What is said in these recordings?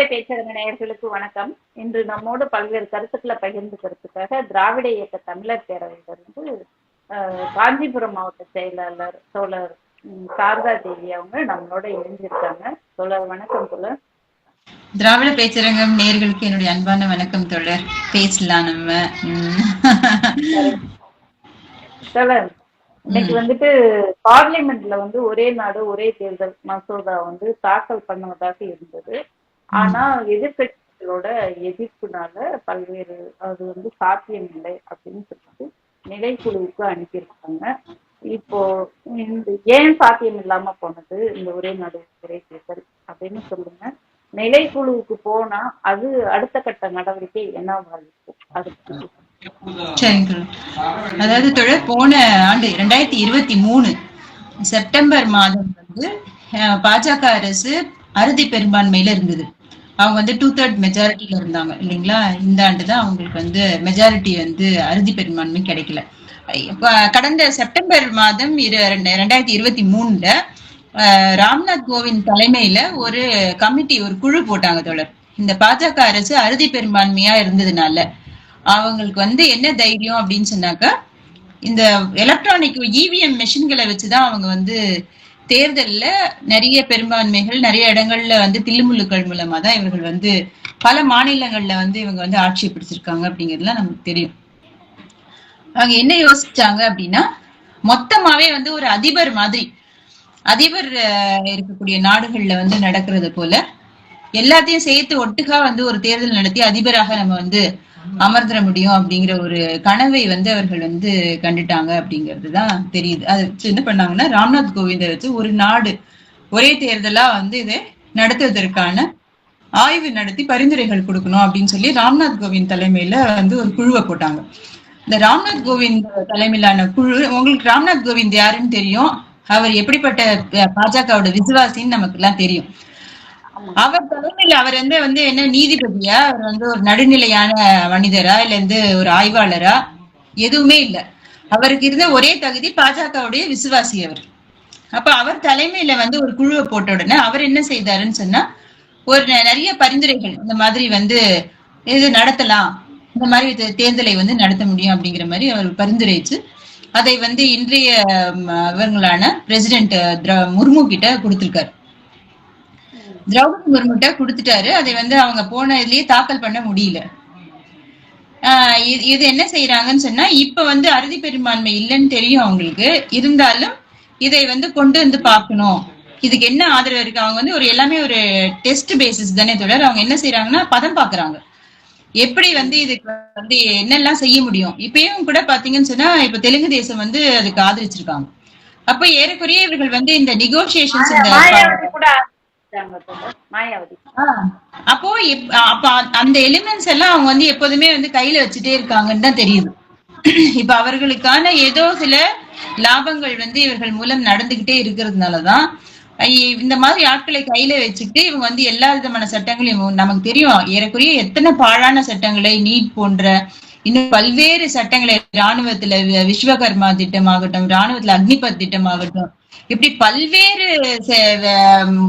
திராவிட பேச்சரங்க நேயர்களுக்கு வணக்கம். இன்று நம்மோடு பல்வேறு கருத்துக்களை பகிர்ந்துக்கிறதுக்காக திராவிட இயக்க தமிழர் பேரவையிலிருந்து காஞ்சிபுரம் மாவட்ட செயலாளர் தோழர் சாரதா தேவி அவங்க நம்மளோட இணைஞ்சிருக்காங்க தோழர் வணக்கம் தோழர். திராவிட பேச்சரங்கம் நேர்களுக்கு என்னுடைய அன்பான வணக்கம் தோழர். பேசலாம் நம்ம. தோழர் இன்னைக்கு வந்துட்டு பார்லிமெண்ட்ல வந்து ஒரே நாடு ஒரே தேர்தல் மசோதா வந்து தாக்கல் பண்ணுவதாக இருந்தது. ஆனா எதிர்கட்சிகளோட எதிர்ப்புனால பல்வேறு அது வந்து சாத்தியம் இல்லை அப்படின்னு சொல்லிட்டு நிலைக்குழுவுக்கு அனுப்பியிருக்காங்க. இப்போ இந்த ஏன் சாத்தியம் இல்லாம போனது? இந்த ஒரே நாடு ஒரே தேர்தல் அப்படின்னு சொல்லுங்க. நிலைக்குழுவுக்கு போனா அது அடுத்த கட்ட நடவடிக்கை என்னவா இருக்கும் அது சரிங்க அதாவது தோழர் போன ஆண்டு இரண்டாயிரத்தி இருபத்தி மூணு செப்டம்பர் மாதம் வந்து பாஜக அரசு அறுதி பெரும்பான்மையில இருந்தது. அவங்க வந்து டூ தேர்ட் மெஜாரிட்டியில இருந்தாங்க இல்லைங்களா? இந்த ஆண்டு தான் அவங்களுக்கு வந்து மெஜாரிட்டி வந்து அறுதி பெரும்பான்மை கிடைக்கல. கடந்த செப்டம்பர் மாதம் இரு ரெண்டாயிரத்தி இருபத்தி மூணுல ராம்நாத் கோவிந்த் தலைமையில ஒரு கமிட்டி ஒரு குழு போட்டாங்க தோழர். இந்த பாஜக அரசு அறுதி பெரும்பான்மையா இருந்ததுனால. அவங்களுக்கு வந்து என்ன தைரியம் அப்படின்னு சொன்னாக்கா இந்த எலக்ட்ரானிக் இவிஎம் மெஷின்களை வச்சுதான் அவங்க வந்து தேர்தல்ல நிறைய பெரும்பான்மைகள் நிறைய இடங்கள்ல வந்து தில்லுமுல்லுக்கள் மூலமா தான் இவர்கள் வந்து பல மாநிலங்கள்ல வந்து இவங்க வந்து ஆட்சியை பிடிச்சிருக்காங்க அப்படிங்கிறதுலாம் நமக்கு தெரியும். அவங்க என்ன யோசிச்சாங்க அப்படின்னா மொத்தமாவே வந்து ஒரு அதிபர் மாதிரி அதிபர் இருக்கக்கூடிய நாடுகள்ல வந்து நடக்கிறது போல எல்லாத்தையும் சேர்த்து ஒட்டுக்கா வந்து ஒரு தேர்தல் நடத்தி அதிபராக நம்ம வந்து அமர்ந்திர முடியும் அப்படிங்கிற ஒரு கனவை வந்து அவர்கள் வந்து கண்டுட்டாங்க அப்படிங்கிறது தான் தெரியுது. அது வச்சு என்ன பண்ணாங்கன்னா ராம்நாத் கோவிந்தை வச்சு ஒரு நாடு ஒரே தேர்தலா வந்து இதை நடத்துவதற்கான ஆய்வு நடத்தி பரிந்துரைகள் கொடுக்கணும் அப்படின்னு சொல்லி ராம்நாத் கோவிந்த் தலைமையில வந்து ஒரு குழுவை போட்டாங்க. இந்த ராம்நாத் கோவிந்த் தலைமையிலான குழு உங்களுக்கு ராம்நாத் கோவிந்த் யாருன்னு தெரியும்? அவர் எப்படிப்பட்ட பாஜகவோட விசுவாசின்னு நமக்கு எல்லாம் தெரியும். அவர் தலைமையில அவர் வந்து வந்து என்ன நீதிபதியா? அவர் வந்து ஒரு நடுநிலையான மனிதரா? இல்ல வந்து ஒரு ஆய்வாளரா? எதுவுமே இல்ல. அவருக்கு இருந்த ஒரே தகுதி பாஜகவுடைய விசுவாசி அவர். அப்ப அவர் தலைமையில வந்து ஒரு குழுவை போட்ட உடனே அவர் என்ன செய்தாருன்னு சொன்னா ஒரு நிறைய பரிந்துரைகள் இந்த மாதிரி வந்து இது நடத்தலாம். இந்த மாதிரி தேர்தலை வந்து நடத்த முடியும் அப்படிங்கிற மாதிரி அவர் பரிந்துரைச்சு. அதை வந்து இன்றைய இவங்களான பிரசிடென்ட் முர்மு கிட்ட கொடுத்திருக்காரு. திரௌபதி முர்முட்ட கொடுத்துட்டாரு. அதை வந்து அவங்க போன இதுலயே தாக்கல் பண்ண முடியல. ஆஹ் இது- இது என்ன செய்யறாங்கன்னு சொன்னா இப்ப வந்து அறுதி பெரும்பான்மை இல்லைன்னு தெரியும் அவங்களுக்கு. இருந்தாலும் இதை வந்து கொண்டு வந்து பார்க்கணும். இதுக்கு என்ன ஆதரவு இருக்கு? அவங்க வந்து ஒரு எல்லாமே ஒரு டெஸ்ட் பேசிஸ் தானே தொடர் அவங்க என்ன செய்யறாங்கன்னா பதம் பாக்குறாங்க எப்படி வந்து இதுக்கு வந்து என்னெல்லாம் செய்ய முடியும்? இப்பயும் கூட பாத்தீங்கன்னு சொன்னா இப்ப தெலுங்கு தேசம் வந்து அதுக்கு ஆதரிச்சிருக்காங்க. அப்ப ஏறக்குறைய இவர்கள் வந்து இந்த நெகோசியேஷன்ஸ் அப்போ அப்ப அந்த எலிமெண்ட்ஸ் எல்லாம் அவங்க வந்து எப்போதுமே வந்து கையில வச்சுட்டே இருக்காங்கன்னு தான் தெரியுது இப்ப அவர்களுக்கான ஏதோ சில லாபங்கள் வந்து இவர்கள் மூலம் நடந்துகிட்டே இருக்கிறதுனாலதான் இந்த மாதிரி ஆட்களை கையில வச்சுக்கிட்டு இவங்க வந்து எல்லா விதமான சட்டங்களையும் நமக்கு தெரியும் ஏறக்குறைய எத்தனை பாழான சட்டங்களை நீட் போன்ற இன்னும் பல்வேறு சட்டங்களை ராணுவத்துல விஸ்வகர்மா திட்டமாகட்டும் ராணுவத்துல அக்னிபத் திட்டமாகட்டும் இப்படி பல்வேறு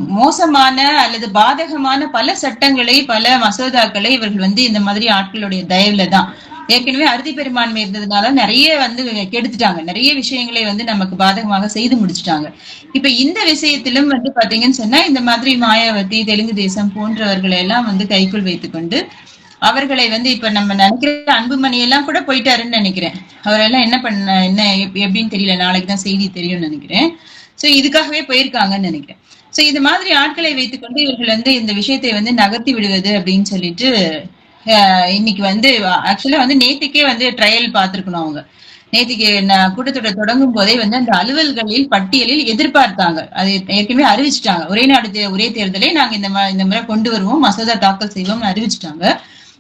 மோசமான அல்லது பாதகமான பல சட்டங்களை பல மசோதாக்களை இவர்கள் வந்து இந்த மாதிரி ஆட்களுடைய தயவுல தான். ஏற்கனவே அறுதி பெரும்பான்மை இருந்ததுனால நிறைய வந்து கெடுத்துட்டாங்க. நிறைய விஷயங்களை வந்து நமக்கு பாதகமாக செய்து முடிச்சிட்டாங்க. இப்ப இந்த விஷயத்திலும் வந்து பாத்தீங்கன்னு சொன்னா இந்த மாதிரி மாயாவதி தெலுங்கு தேசம் போன்றவர்களை எல்லாம் வந்து கைக்குள் வைத்துக்கொண்டு அவர்களை வந்து இப்ப நம்ம நினைக்கிற அன்புமணி எல்லாம் கூட போயிட்டாருன்னு நினைக்கிறேன். அவரெல்லாம் என்ன பண்ண என்ன எப்- எப்படின்னு தெரியல. நாளைக்கு தான் செய்தி தெரியும்னு நினைக்கிறேன். சோ இதுக்காகவே போயிருக்காங்கன்னு நினைக்கிறேன். சோ இது மாதிரி ஆட்களை வைத்துக்கொண்டு இவர்கள் வந்து இந்த விஷயத்தை வந்து நகர்த்தி விடுவது அப்படின்னு சொல்லிட்டு இன்னைக்கு வந்து ஆக்சுவலா வந்து நேத்துக்கே வந்து ட்ரையல் பார்த்திருக்கணும் அவங்க. நேற்றுக்கு நான் கூட்டத்தொடர் தொடங்கும் போதே வந்து அந்த அலுவல்களில் பட்டியலில் எதிர்பார்த்தாங்க. அது ஏற்கனவே அறிவிச்சிட்டாங்க. ஒரே நாடு ஒரே தேர்தலை நாங்க இந்த இந்த முறை கொண்டு வருவோம் மசோதா தாக்கல் செய்வோம்னு அறிவிச்சிட்டாங்க.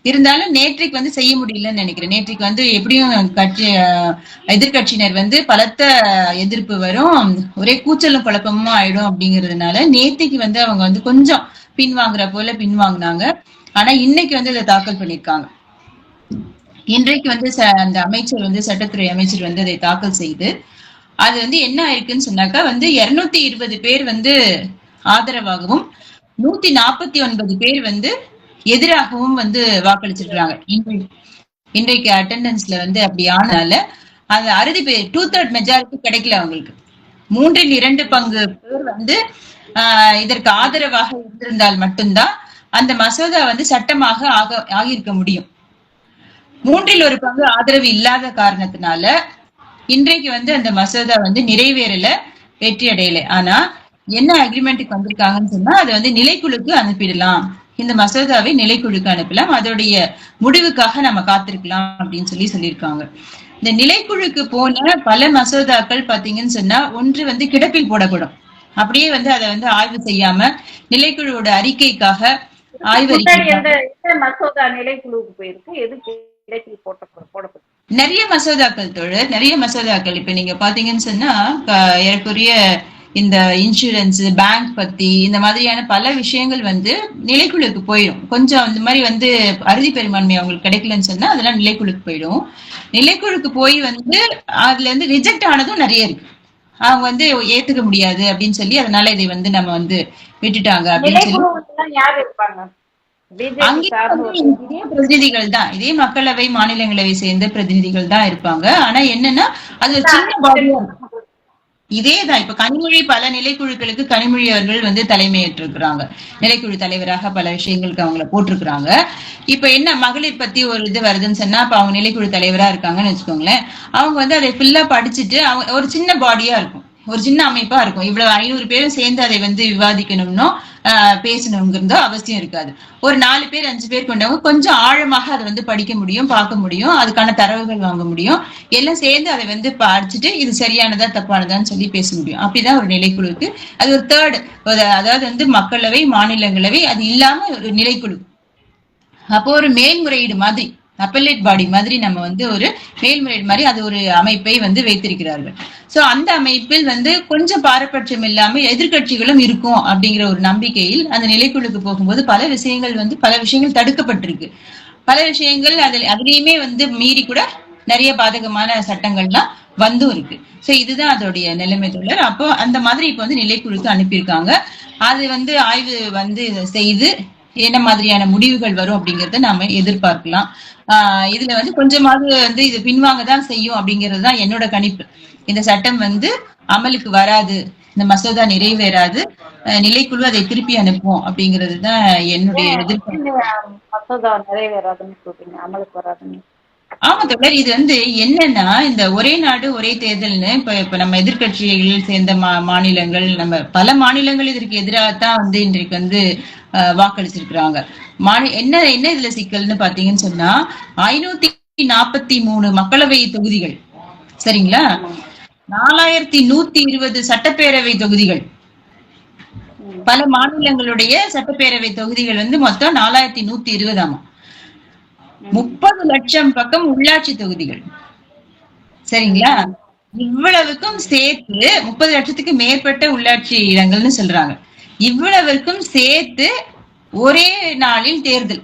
இருந்தாலும் நேற்றைக்கு வந்து செய்ய முடியலன்னு நினைக்கிறேன். நேற்றைக்கு வந்து எப்படியும் கட்சி அஹ், எதிர்க்கட்சியினர் வந்து பலத்த எதிர்ப்பு வரும். ஒரே கூச்சலும் குழப்பமும் ஆயிடும் அப்படிங்கிறதுனால நேற்றைக்கு வந்து அவங்க வந்து கொஞ்சம் பின்வாங்குற போல பின்வாங்கினாங்க ஆனா இன்னைக்கு வந்து இதை தாக்கல் பண்ணியிருக்காங்க. இன்றைக்கு வந்து ச- அந்த அமைச்சர் வந்து சட்டத்துறை அமைச்சர் வந்து அதை தாக்கல் செய்து அது வந்து என்ன ஆயிருக்குன்னு சொன்னாக்கா வந்து இருநூத்தி இருபது பேர் வந்து ஆதரவாகவும் நூத்தி நாற்பத்தி ஒன்பது பேர் வந்து எதிராகவும் வந்து வாக்களிச்சிருக்கிறாங்க. இன்றைக்கு இன்றைக்கு அட்டெண்டன்ஸ்ல வந்து அப்படி ஆனால அந்த அறுதி பேர் டூ தேர்ட் மெஜாரிட்டி கிடைக்கல அவங்களுக்கு. மூன்றில் இரண்டு பங்கு பேர் வந்து ஆஹ் இதற்கு ஆதரவாக இருந்திருந்தால் மட்டும்தான் அந்த மசோதா வந்து சட்டமாக ஆக ஆகியிருக்க முடியும். மூன்றில் ஒரு பங்கு ஆதரவு இல்லாத காரணத்தினால இன்றைக்கு வந்து அந்த மசோதா வந்து நிறைவேறல வெற்றி அடையலை ஆனா என்ன அக்ரிமெண்ட்டுக்கு வந்திருக்காங்கன்னு சொன்னா அதை வந்து நிலைக்குழுக்கு அனுப்பிடலாம். இந்த மசோதாவை நிலைக்குழுக்கு அனுப்பலாம். அதோடைய முடிவுக்காக நம்ம காத்திருக்கலாம் அப்படின்னு சொல்லி சொல்லியிருக்காங்க. இந்த நிலைக்குழுக்கு போன பல மசோதாக்கள் பாத்தீங்கன்னு சொன்னா ஒன்று வந்து கிடப்பில் போடப்படும் அப்படியே வந்து அதை வந்து ஆய்வு செய்யாம நிலைக்குழுவோட அறிக்கைக்காக ஆய்வு மசோதா நிலைக்குழுவுக்கு போயிருக்கு? எதுக்கு போட்ட போடப்பட்டு நிறைய மசோதாக்கள் தோழர் நிறைய மசோதாக்கள். இப்ப நீங்க பாத்தீங்கன்னு சொன்னா ஏறக்குறைய இந்த இன்சூரன்ஸ் பேங்க் பத்தி இந்த மாதிரியான பல விஷயங்கள் வந்து நிலைக்குழுக்கு போயிடும். கொஞ்சம் இந்த மாதிரி வந்து அறுதி பெரும்பான்மை அவங்களுக்கு கிடைக்கலன்னு சொன்னா அதெல்லாம் நிலைக்குழுக்கு போயிடும். நிலைக்குழுக்கு போய் வந்து அதுல இருந்து ரிஜெக்ட் ஆனதும் நிறைய இருக்கு. அவங்க வந்து ஏத்துக்க முடியாது அப்படின்னு சொல்லி அதனால இதை வந்து நம்ம வந்து விட்டுட்டாங்க அப்படின்னு சொல்லி. இதே பிரதிநிதிகள் தான். இதே மக்களவை மாநிலங்களவை சேர்ந்த பிரதிநிதிகள் தான் இருப்பாங்க. ஆனா என்னன்னா அது சின்ன பாடியா இதேதான் இப்ப கனிமொழி பல நிலைக்குழுக்களுக்கு கனிமொழி அவர்கள் வந்து தலைமையேற்றிருக்கிறாங்க. நிலைக்குழு தலைவராக பல விஷயங்களுக்கு அவங்கள போட்டிருக்கிறாங்க. இப்ப என்ன மகளிர் பத்தி ஒரு இது வருதுன்னு சொன்னா அப்ப அவங்க நிலைக்குழு தலைவரா இருக்காங்கன்னு வச்சுக்கோங்களேன். அவங்க வந்து அதை ஃபுல்லா படிச்சுட்டு அவங்க ஒரு சின்ன பாடியா இருக்கும். ஒரு சின்ன அமைப்பா இருக்கும். இவ்வளவு ஐநூறு பேரும் சேர்ந்து அதை வந்து விவாதிக்கணும்னோ பேசணுங்கிறதோ அவசியம் இருக்காது. ஒரு நாலு பேர் அஞ்சு பேர் கொண்டவங்க கொஞ்சம் ஆழமாக அதை வந்து படிக்க முடியும் பார்க்க முடியும் அதுக்கான தரவுகள் வாங்க முடியும். எல்லாம் சேர்ந்து அதை வந்து படிச்சுட்டு இது சரியானதா தப்பானதான்னு சொல்லி பேச முடியும். அப்படிதான் ஒரு நிலைக்குழுக்கு அது ஒரு தேர்டு அதாவது வந்து மக்களவை மாநிலங்களவை அது இல்லாம ஒரு நிலைக்குழு. அப்போ ஒரு மேல்முறையீடு மாதிரி. அப்பலேட் பாடி மாதிரி நம்ம வந்து ஒரு மேல்முறையீடு மாதிரி அது ஒரு அமைப்பை வந்து வைத்திருக்கிறார்கள். சோ அந்த அமைப்பில் வந்து கொஞ்சம் பாரபட்சம் இல்லாமல் எதிர்கட்சிகளும் இருக்கும் அப்படிங்கிற ஒரு நம்பிக்கையில் அந்த நிலைக்குழுக்கு போகும்போது பல விஷயங்கள் வந்து பல விஷயங்கள் தடுக்கப்பட்டிருக்கு. பல விஷயங்கள் அதில் அதுலயுமே வந்து மீறி கூட நிறைய பாதகமான சட்டங்கள்லாம் வந்தும் இருக்கு. சோ இதுதான் அதோடைய நிலைமை தொடர். அப்போ அந்த மாதிரி இப்ப வந்து நிலைக்குழுக்கு அனுப்பியிருக்காங்க. அது வந்து ஆய்வு வந்து செய்து என்ன மாதிரியான முடிவுகள் வரும் அப்படிங்கறத நாம எதிர்பார்க்கலாம். ஆஹ் இதுல வந்து கொஞ்சமாவது வந்து இது பின்வாங்க தான் செய்யும் அப்படிங்கிறது தான் என்னோட கணிப்பு. இந்த சட்டம் வந்து அமலுக்கு வராது இந்த மசோதா நிறைவேறாது நிலைக்குழு அதை திருப்பி அனுப்பும் அப்படிங்கிறது தான் என்னுடைய எதிர்பார்ப்பு. நீங்க மசோதா நிறைவேறாதுன்னு சொல்றீங்க? அமலுக்கு வராதுன்னு. ஆமா தொடர் இது வந்து என்னன்னா இந்த ஒரே நாடு ஒரே தேர்தல்னு இப்ப இப்ப நம்ம எதிர்க்கட்சிகள் சேர்ந்த மா மாநிலங்கள் நம்ம பல மாநிலங்கள் இதற்கு எதிராகத்தான் வந்து இன்றைக்கு வந்து வாக்களிச்சிருக்கிறாங்க. மாநில என்ன என்ன இதுல சிக்கல்னு பாத்தீங்கன்னு சொன்னா ஐநூத்தி நாற்பத்தி மூணு மக்களவை தொகுதிகள். சரிங்களா? நாலாயிரத்தி நூத்தி இருபது சட்டப்பேரவை தொகுதிகள். பல மாநிலங்களுடைய சட்டப்பேரவை தொகுதிகள் வந்து மொத்தம் நாலாயிரத்தி நூத்தி இருபதாமா முப்பது லட்சம் பக்கம் உள்ளாட்சி தொகுதிகள். சரிங்களா? இவ்வளவுக்கும் சேர்த்து முப்பது லட்சத்துக்கு மேற்பட்ட உள்ளாட்சி இடங்கள்னு சொல்றாங்க. இவ்வளவுக்கும் சேர்த்து ஒரே நாளில் தேர்தல்.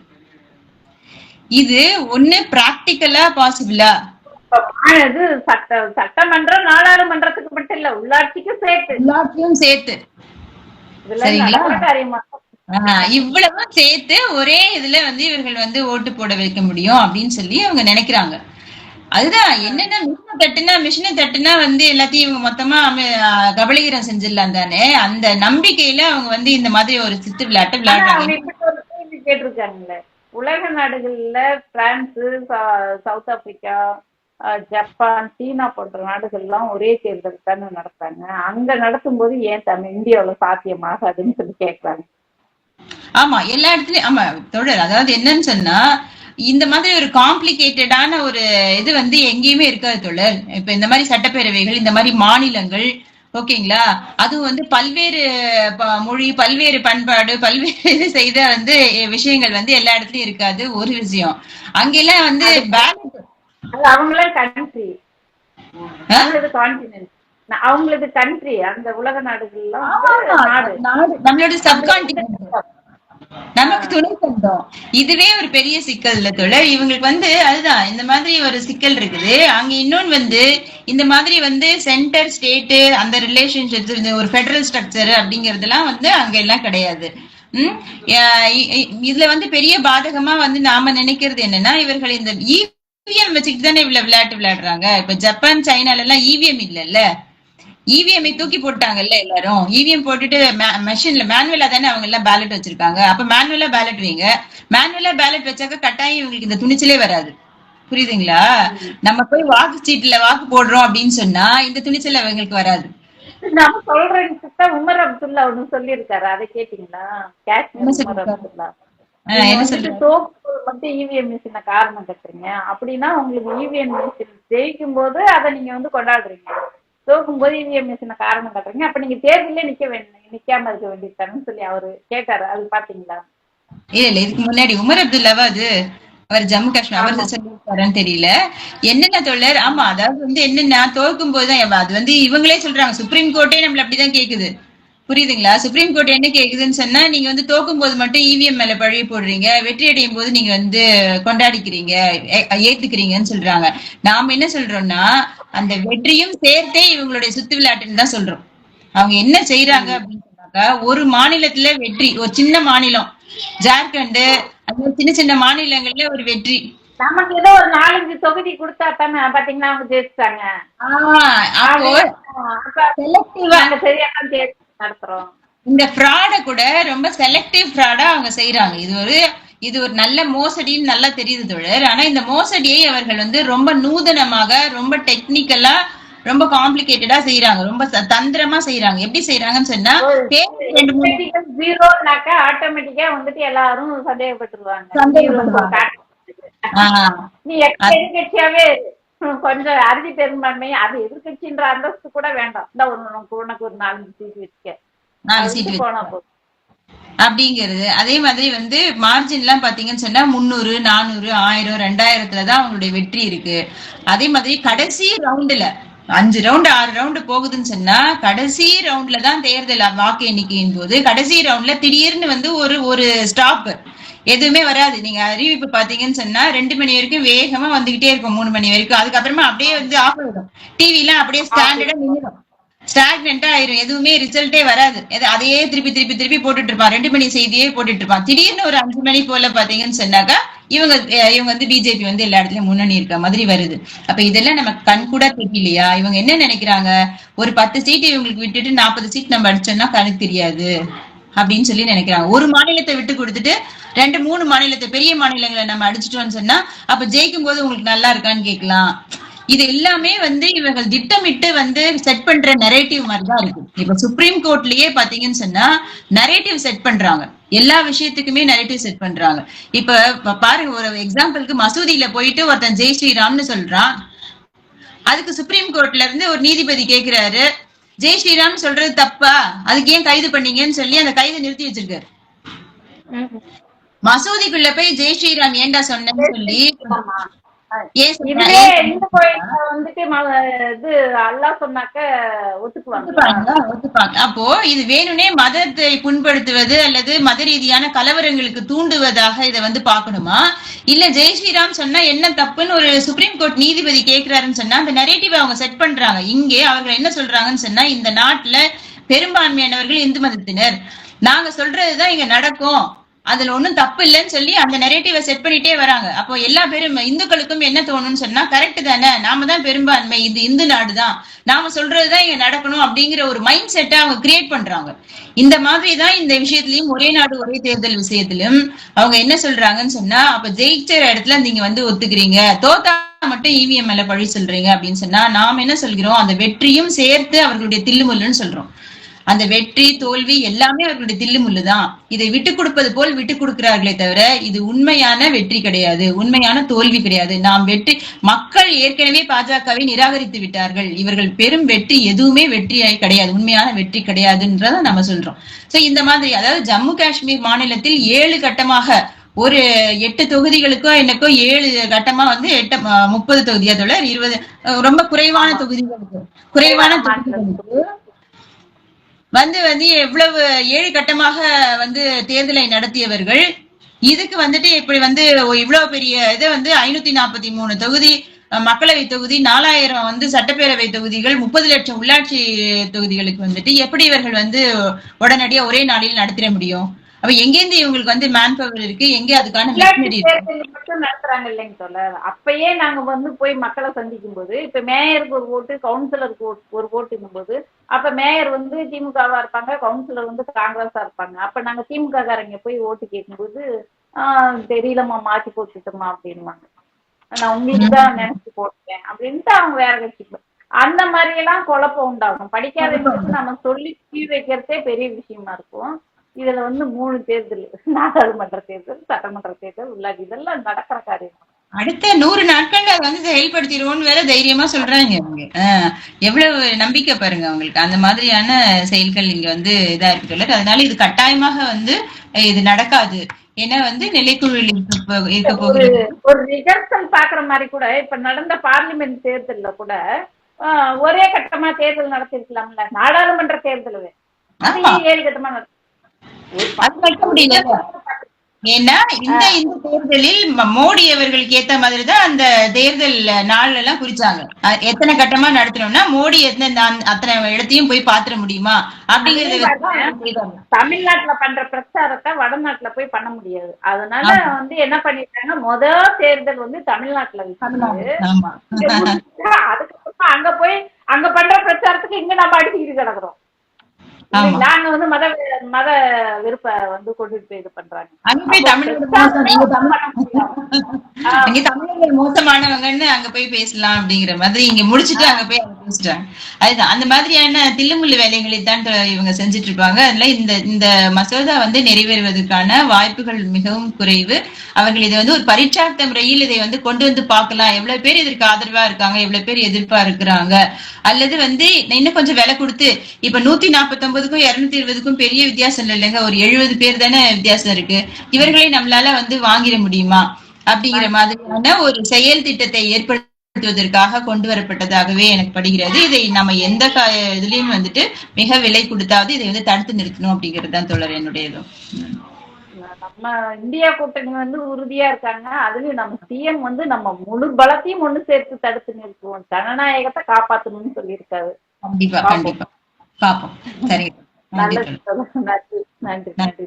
இது ஒண்ணு பிராக்டிக்கலா பாசிபிளா இது சட்ட சட்டமன்றம் நாடாளுமன்றத்துக்கு மட்டும் இல்ல உள்ளாட்சிக்கும் சேர்த்து. உள்ளாட்சியும் சேர்த்து. சரிங்களா? இவ்வளவும் சேர்த்து ஒரே இதுல வந்து இவர்கள் வந்து ஓட்டு போட வைக்க முடியும் அப்படின்னு சொல்லி அவங்க நினைக்கிறாங்க. அதுதான் என்னன்னா மிஷினை தட்டுனா மிஷினை தட்டுனா வந்து எல்லாத்தையும் இவங்க மொத்தமா கபலீகரம் செஞ்சிடலாம் தானே? அந்த நம்பிக்கையில அவங்க வந்து இந்த மாதிரி ஒரு சித்து விளையாட்டு விளையாடுறாங்க. கேட்டிருக்காங்கல்ல. உலக நாடுகள்ல பிரான்ஸ் சவுத் ஆப்பிரிக்கா ஜப்பான் சீனா போன்ற நாடுகள்லாம் ஒரே தேர்தல் தானே நடத்தாங்க அங்க நடத்தும் போது ஏன் தமிழ் இந்தியாவுல சாத்தியமாகாதுன்னு சொல்லி கேட்கறாங்க ஆமா எல்லா இடத்துலயும் ஆமா தொடர் அதாவது என்னன்னு சொன்னா இந்த மாதிரி ஒரு காம்ப்ளிகேட்டடான ஒரு இது வந்து எங்கேயுமே இருக்காது தொடர் இப்ப இந்த மாதிரி சட்டப்பேரவைகள் இந்த மாதிரி மாநிலங்கள் ஓகேங்களா? அதுவும் வந்து பல்வேறு மொழி பல்வேறு பண்பாடு பல்வேறு செய்த வந்து விஷயங்கள் வந்து எல்லா இடத்துலயும் இருக்காது. ஒரு விஷயம். அங்கெல்லாம் வந்து அது அவங்களே கண்ட்ரி அவங்களது கண்ட்ரி அந்த உலக நாடுகள்லாம் நாடு. நம்மளோட சப்கான்டினென்ட் நமக்கு துணை கண்டம் இதுவே ஒரு பெரிய சிக்கல் இல்ல தொடர் இவங்களுக்கு வந்து அதுதான் இந்த மாதிரி ஒரு சிக்கல் இருக்குது. அங்க இன்னொன்னு வந்து இந்த மாதிரி வந்து சென்டர் ஸ்டேட் அந்த ரிலேஷன்ஷிப் ஒரு ஃபெடரல் ஸ்ட்ரக்சர் அப்படிங்கறதெல்லாம் வந்து அங்க எல்லாம் கிடையாது உம் இதுல வந்து பெரிய பாதகமா வந்து நாம நினைக்கிறது என்னன்னா இவர்கள் இந்த இவிஎம் வச்சுக்கிட்டு தானே இவ்வளவு விளையாட்டு விளையாடுறாங்க. இப்ப ஜப்பான் சைனால எல்லாம் இவிஎம் இல்லல்ல. இவிஎம் தூக்கி போட்டாங்கல்ல எல்லாரும்? இவிஎம் போட்டுட்டு மெஷின்ல மேனுவலா தானே அவங்க எல்லாம் பேலட் வச்சிருக்காங்க அப்ப மேனுவலா பேலட் வைங்க. மேனுவலா பேலட் வச்சாக்க கட்டாயம் இவங்களுக்கு இந்த துணிச்சலே வராது. புரியுதுங்களா? நம்ம போய் வாக்கு சீட்டுல வாக்கு போடுறோம் அப்படின்னு சொன்னா இந்த துணிச்சல் அவங்களுக்கு வராது. நம்ம சொல்றேன்னு தான் உமர் அப்துல்லா ஒண்ணு சொல்லியிருக்காரு. அதை கேட்டீங்களா? மட்டும் இவிஎம் மிஷினை காரணம் கட்டுறீங்க அப்படின்னா உங்களுக்கு இவிஎம் மிஷின் ஜெயிக்கும் போது அதை நீங்க வந்து கொண்டாடுறீங்க. தோக்கும் போது இவிஎம் மிஷினை காரணம் காட்டுறீங்க. அப்ப நீங்க தேர்தலே நிக்க வேண்டிய நிக்காம இருக்க வேண்டியதானு சொல்லி அவரு கேட்டாரு. அது பாத்தீங்களா? இல்ல இல்ல. இதுக்கு முன்னாடி உமர் அப்துல்லாவா அது. அவர் ஜம்மு காஷ்மீர் அவர் தான் சொல்லியிருக்காருன்னு தெரியல. என்னென்ன தோழர் ஆமா அதாவது வந்து என்னன்னா தோற்கும் போதுதான் அது வந்து இவங்களே சொல்றாங்க. சுப்ரீம் கோர்ட்டே நம்மள அப்படிதான் கேக்குது. புரியுதுங்களா? சுப்ரீம் கோர்ட் என்ன கேக்குதுன்னு சொன்னா நீங்க வந்து தோக்கும் போது மட்டும் இவிஎம் மேல பழி போடுறீங்க. வெற்றி அடையும் போது நீங்க வந்து கொண்டாடிக்கிறீங்க. ஏத்துக்கிறீங்கன்னு சொல்றாங்க. நாம என்ன சொல்றோம்னா அந்த வெற்றியும் சேர்த்தே இவங்களுடைய சுத்து விளையாட்டுன்னு தான் சொல்றோம். அவங்க என்ன செய்யறாங்க அப்படின்னு சொன்னாக்கா ஒரு மாநிலத்துல வெற்றி ஒரு சின்ன மாநிலம் ஜார்க்கண்ட் அந்த சின்ன சின்ன மாநிலங்கள்ல ஒரு வெற்றி. நமக்கு ஏதோ ஒரு நாலஞ்சு தொகுதி கொடுத்தா தானே பாத்தீங்கன்னா அவங்க நடத்துறோம். இந்த ஃப்ராட கூட ரொம்ப செலக்டிவ் ஃப்ராடா அவங்க செய்யறாங்க இது ஒரு இது ஒரு நல்ல மோசடின்னு நல்லா தெரியுது தோழர். ஆனா இந்த மோசடியை அவர்கள் வந்து ரொம்ப நூதனமாக ரொம்ப டெக்னிக்கலா ரொம்ப காம்ப்ளிகேட்டடா செய்யறாங்க ரொம்ப தந்திரமா செய்யறாங்க எப்படி செய்யறாங்கன்னு சொன்னா ஜீரோனாக்கா ஆட்டோமேட்டிக்கா வந்துட்டு எல்லாரும் சந்தேகப்பட்டுருவாங்க. நீ. ஹம், கொஞ்சம் அறுதி பெரும்பான்மை அது எதிர்க்கட்சின்ற அந்தஸ்து கூட வேண்டாம். இந்த ஒரு உனக்கு உனக்கு ஒரு சீட் வச்சுக்க. நாலு சீட் வந்து போனா போதும். அப்படிங்கிறது. அதே மாதிரி வந்து மார்ஜின் எல்லாம் பாத்தீங்கன்னு சொன்னா முந்நூறு நானூறு ஆயிரம் ரெண்டாயிரத்துல தான் அவங்களுடைய வெற்றி இருக்கு. அதே மாதிரி கடைசி ரவுண்டுல அஞ்சு ரவுண்டு ஆறு ரவுண்டு போகுதுன்னு சொன்னா கடைசி ரவுண்ட்ல தான் தேர்தல் வாக்கு எண்ணிக்கையின் போது கடைசி ரவுண்ட்ல திடீர்னு வந்து ஒரு ஒரு ஸ்டாப் எதுவுமே வராது. நீங்க அறிவிப்பு பாத்தீங்கன்னு சொன்னா ரெண்டு மணி வரைக்கும் வேகமா வந்துகிட்டே இருக்கும். மூணு மணி வரைக்கும். அதுக்கப்புறமா அப்படியே வந்து ஆஃப் ஆயிடும். டிவி எல்லாம் அப்படியே ஸ்டாண்டர்டா நின்றுடும். ஸ்டாக்னெண்டா ஆயிரும். எதுவுமே ரிசல்ட்டே வராது. அதையே திருப்பி திருப்பி திருப்பி போட்டுட்டு இருப்பான் ரெண்டு மணி செய்தியே போட்டுட்டு இருப்பான் திடீர்னு ஒரு அஞ்சு மணி போல பாத்தீங்கன்னு சொன்னாக்கா இவங்க இவங்க வந்து பிஜேபி வந்து எல்லா இடத்துலயும் முன்னணி இருக்க மாதிரி வருது. அப்ப இதெல்லாம் நமக்கு கண் கூட தெரியலையா? இவங்க என்ன நினைக்கிறாங்க? ஒரு பத்து சீட் இவங்களுக்கு விட்டுட்டு நாற்பது சீட் நம்ம அடிச்சோம்னா கணக்கு தெரியாது. அப்படின்னு சொல்லி நினைக்கிறாங்க. ஒரு மாநிலத்தை விட்டு கொடுத்துட்டு ரெண்டு மூணு மாநிலத்தை பெரிய மாநிலங்களை நம்ம அடிச்சிட்டோம்னு சொன்னா அப்ப ஜெயிக்கும் போது உங்களுக்கு நல்லா இருக்கான்னு கேட்கலாம். இது எல்லாமே வந்து இவர்கள் திட்டமிட்டு வந்து செட் பண்ற நெரேட்டிவ் மாதிரி தான் இருக்கு. இப்ப சுப்ரீம் கோர்ட்லயே பாத்தீங்கன்னு சொன்னா நெரேட்டிவ் செட் பண்றாங்க. எல்லா விஷயத்துக்குமே நெரேட்டிவ் செட் பண்றாங்க. இப்ப பாருங்க ஒரு எக்ஸாம்பிளுக்கு மசூதியில போயிட்டு ஒருத்தன் ஜெய் ஸ்ரீராம்னு சொல்றான். அதுக்கு சுப்ரீம் கோர்ட்ல இருந்து ஒரு நீதிபதி கேக்குறாரு. ஜெய் ஸ்ரீராம் சொல்றது தப்பா? அதுக்கு ஏன் கைது பண்ணீங்கன்னு சொல்லி அந்த கைதை நிறுத்தி வச்சிருக்காரு. மசூதிக்குள்ள போய் ஜெய் ஸ்ரீராம் ஏன்டா சொன்னேன்னு சொல்லி இதுவே ஏன் இந்த கோயில்ல வந்துட்டு ம- இது அல்லாஹ் சொன்னாக்க ஒத்துக்குவாங்க. ஒத்துப்பாங்க, ஒத்துப்பாங்க. அப்போ இது வேணும்னே மதத்தை புண்படுத்துவது அல்லது மத ரீதியான கலவரங்களுக்கு தூண்டுவதாக இதை வந்து பார்க்கணுமா? இல்ல ஜெய் ஸ்ரீராம் சொன்னா என்ன தப்புன்னு ஒரு சுப்ரீம் கோர்ட் நீதிபதி கேக்குறாருன்னு சொன்னா அந்த நெரேட்டிவ் அவங்க செட் பண்றாங்க. இங்கே அவர்கள் என்ன சொல்றாங்கன்னு சொன்னா இந்த நாட்டுல பெரும்பான்மையானவர்கள் இந்து மதத்தினர். நாங்க சொல்றதுதான் இங்க நடக்கும். அதுல ஒண்ணும் தப்பு இல்லைன்னு சொல்லி அந்த நெரேட்டிவை செட் பண்ணிட்டே வராங்க. அப்போ எல்லா பேரும் இந்துக்களுக்கும் என்ன தோணும்னு சொன்னா கரெக்ட் தானே. நாம தான் பெரும்பான்மை. இது இந்து நாடு தான். நாம சொல்றதுதான் இங்க நடக்கணும் அப்படிங்கிற ஒரு மைண்ட் செட்டை அவங்க கிரியேட் பண்றாங்க. இந்த மாதிரி தான் இந்த விஷயத்திலயும் ஒரே நாடு ஒரே தேர்தல் விஷயத்திலும் அவங்க என்ன சொல்றாங்கன்னு சொன்னா அப்ப ஜெயிச்ச இடத்துல நீங்க வந்து ஒத்துக்கிறீங்க. தோத்தா மட்டும் இவிஎம் மேல பழி சொல்றீங்க அப்படின்னு சொன்னா நாம என்ன சொல்கிறோம்? அந்த வெற்றியும் சேர்த்து அவர்களுடைய தில்லுமுல்லுன்னு சொல்றோம். அந்த வெற்றி தோல்வி எல்லாமே அவர்களுடைய தில்லுமுள்ளு தான் இதை விட்டு கொடுப்பது போல் விட்டு கொடுக்கிறார்களே தவிர இது உண்மையான வெற்றி கிடையாது. உண்மையான தோல்வி கிடையாது. நாம் வெற்றி மக்கள் ஏற்கனவே பாஜகவை நிராகரித்து விட்டார்கள். இவர்கள் பெரும் வெற்றி எதுவுமே வெற்றி கிடையாது. உண்மையான வெற்றி கிடையாதுன்றத நம்ம சொல்றோம். சோ இந்த மாதிரி அதாவது ஜம்மு காஷ்மீர் மாநிலத்தில் ஏழு கட்டமாக ஒரு எட்டு தொகுதிகளுக்கோ என்னக்கோ ஏழு கட்டமா வந்து எட்டு முப்பது தொகுதியா தொடர் இருபது ரொம்ப குறைவான தொகுதிகளுக்கு குறைவான தொகுதிகளுக்கு வந்து வந்து எவ்வளவு ஏழு கட்டமாக வந்து தேர்தலை நடத்தியவர்கள் இதுக்கு வந்துட்டு இப்படி வந்து இவ்வளவு பெரிய இதை வந்து ஐநூத்தி நாற்பத்தி மூணு தொகுதி மக்களவை தொகுதி நாலாயிரம் வந்து சட்டப்பேரவை தொகுதிகள் முப்பது லட்சம் உள்ளாட்சி தொகுதிகளுக்கு வந்துட்டு எப்படி இவர்கள் வந்து உடனடியா ஒரே நாளில் நடத்திட முடியும்? அப்ப எங்கேருந்து இவங்களுக்கு வந்து மேன் பவர் இருக்கு? எங்க அதுக்கான மிஷினரி நடத்துறாங்க இல்லைங்க தோழர். அப்பயே நாங்க வந்து போய் மக்களை சந்திக்கும் போது இப்ப மேயருக்கு ஒரு ஓட்டு கவுன்சிலருக்கு ஒரு- ஓட்டுங்கும் போது அப்ப மேயர் வந்து திமுகவா இருப்பாங்க கவுன்சிலர் வந்து காங்கிரஸா இருப்பாங்க. அப்ப நாங்க திமுக காரங்க போய் ஓட்டு கேட்கும்போது ஆஹ் தெரியலம்மா மாத்தி போட்டுட்டோமா அப்படின்வாங்க நான் உங்களுக்கு தான் நினைச்சு போட்டேன் அப்படின்ட்டு அவங்க வேற கட்சிக்கு. அந்த மாதிரி எல்லாம் குழப்பம் உண்டாகும். படிக்காதவங்களுக்கு நம்ம சொல்லி புரிய வைக்கிறதே பெரிய விஷயமா இருக்கும். இதுல வந்து மூணு தேர்தல். நாடாளுமன்ற தேர்தல் சட்டமன்ற தேர்தல் உள்ளாட்சி. இதெல்லாம் நடக்கிற காரியம். அடுத்த நூறு நாட்கள்ல வந்து செயல்படுத்திடுவோம்னு வேற தைரியமா சொல்றாங்க அவங்க எவ்வளவு நம்பிக்கை பாருங்க அவங்களுக்கு. அந்த மாதிரியான செயல்கள் இங்க வந்து இதா இருக்கு. அதனால இது கட்டாயமாக வந்து இது நடக்காது. ஏன்னா வந்து நிலைக்குழுவில் இருக்க போ- இருக்க ஒரு ரிஹர்சல் பாக்குற மாதிரி கூட இப்ப நடந்த பார்லிமெண்ட் தேர்தல்ல கூட ஒரே கட்டமா தேர்தல் நடத்திருக்கலாம்ல. நாடாளுமன்ற தேர்தல். ஏழு கட்டமா நடத்தி வைக்க முடியல. ஏன்னா இந்த இந்த தேர்தலில் மோடி அவர்களுக்கு ஏத்த மாதிரி தான் அந்த தேர்தல் நாள் எல்லாம் குறிச்சாங்க எத்தனை கட்டமா நடத்தணும்னா மோடி எத்தனை அத்தனை இடத்தையும் போய் பாத்துற முடியுமா? அப்படிங்கறத. தமிழ்நாட்டுல பண்ற பிரச்சாரத்தை வடநாட்டுல போய் பண்ண முடியாது. அதனால. வந்து என்ன பண்ணிட்டாங்க முதல் தேர்தல் வந்து தமிழ்நாட்டுல அதுக்கப்புறமா அங்க போய் அங்க பண்ற பிரச்சாரத்துக்கு இங்க நம்ம அடிச்சுக்கிட்டு கிடக்குறோம். ஆமா. இல்லைங்களா? அங்க வந்து மத மத விருப்ப வந்து கொண்டுட்டு போய் இது பண்றாங்க. அங்க போய் அப்போ தமிழர்கள் மோசம் நீங்க மோசமானவங்கன்னு அங்க போய் பேசலாம் அப்படிங்கிற மாதிரி இங்க முடிச்சிட்டு அங்க போய் அங்க பேசிட்டாங்க அதுதான். அந்த மாதிரியான தில்லுமுள்ளு வேலைகளை தான் இவங்க செஞ்சுட்டு இருப்பாங்க. அதுல இந்த இந்த மசோதா வந்து நிறைவேறுவதற்கான வாய்ப்புகள் மிகவும் குறைவு. அவர்கள் இதை வந்து ஒரு பரீட்சார்த்த முறையில் இதை வந்து கொண்டு வந்து பார்க்கலாம். எவ்வளவு பேர் இதற்கு ஆதரவா இருக்காங்க? எவ்வளவு பேர் எதிர்ப்பா இருக்கிறாங்க? அல்லது வந்து இன்னும் கொஞ்சம் விலை கொடுத்து இப்ப நூத்தி நாற்பத்தொன்பதுக்கும் இருநூத்தி இருபதுக்கும் பெரிய வித்தியாசம் இல்லைங்க ஒரு எழுபது பேர் தானே வித்தியாசம் இருக்கு. இவர்களை நம்மளால வந்து வாங்கிட முடியுமா? அப்படிங்கிற மாதிரியான ஒரு செயல் திட்டத்தை ஏற்படுத்துவதற்காக கொண்டு வரப்பட்டதாகவே எனக்கு படுகிறது. இதை நம்ம எந்த இதுலயும் வந்துட்டு மிக விலை கொடுத்தாவது இதை வந்து தடுத்து நிறுத்தணும் அப்படிங்கிறது தான் தோழர் என்னுடையதும். நம்ம இந்தியா கூட்டணி வந்து உறுதியா இருக்காங்க. அதுலயும் நம்ம சிஎம் வந்து நம்ம முழு பலத்தையும் ஒண்ணு சேர்த்து தடுத்து நிறுத்துவோம். ஜனநாயகத்தை காப்பாத்தணும்னு சொல்லியிருக்காரு. கண்டிப்பா கண்டிப்பா. పాపం సరే నன்றி நன்றி நன்றி நன்றி